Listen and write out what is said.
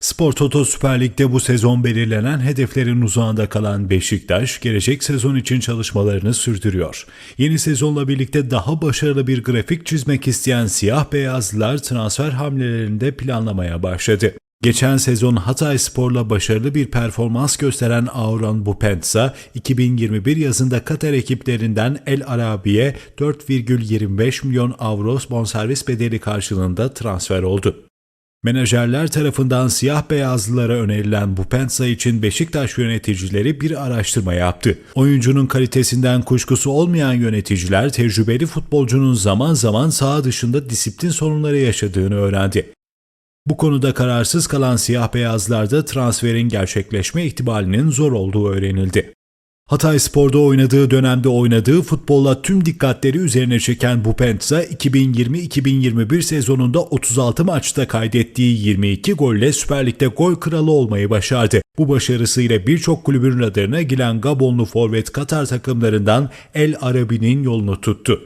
Spor Toto Süper Lig'de bu sezon belirlenen hedeflerin uzağında kalan Beşiktaş, gelecek sezon için çalışmalarını sürdürüyor. Yeni sezonla birlikte daha başarılı bir grafik çizmek isteyen siyah beyazlılar transfer hamlelerinde planlamaya başladı. Geçen sezon Hatay Spor'la başarılı bir performans gösteren Auron Bupensa, 2021 yazında Katar ekiplerinden El Arabi'ye 4,25 milyon avro bonservis bedeli karşılığında transfer oldu. Menajerler tarafından siyah beyazlılara önerilen bu Pensa için Beşiktaş yöneticileri bir araştırma yaptı. Oyuncunun kalitesinden kuşkusu olmayan yöneticiler tecrübeli futbolcunun zaman zaman saha dışında disiplin sorunları yaşadığını öğrendi. Bu konuda kararsız kalan siyah beyazlarda transferin gerçekleşme ihtimalinin zor olduğu öğrenildi. Hatay Spor'da oynadığı dönemde oynadığı futbolla tüm dikkatleri üzerine çeken Bupenza 2020-2021 sezonunda 36 maçta kaydettiği 22 golle Süper Lig'de gol kralı olmayı başardı. Bu başarısıyla birçok kulübün radarına giren Gabonlu forvet Katar takımlarından El Arabi'nin yolunu tuttu.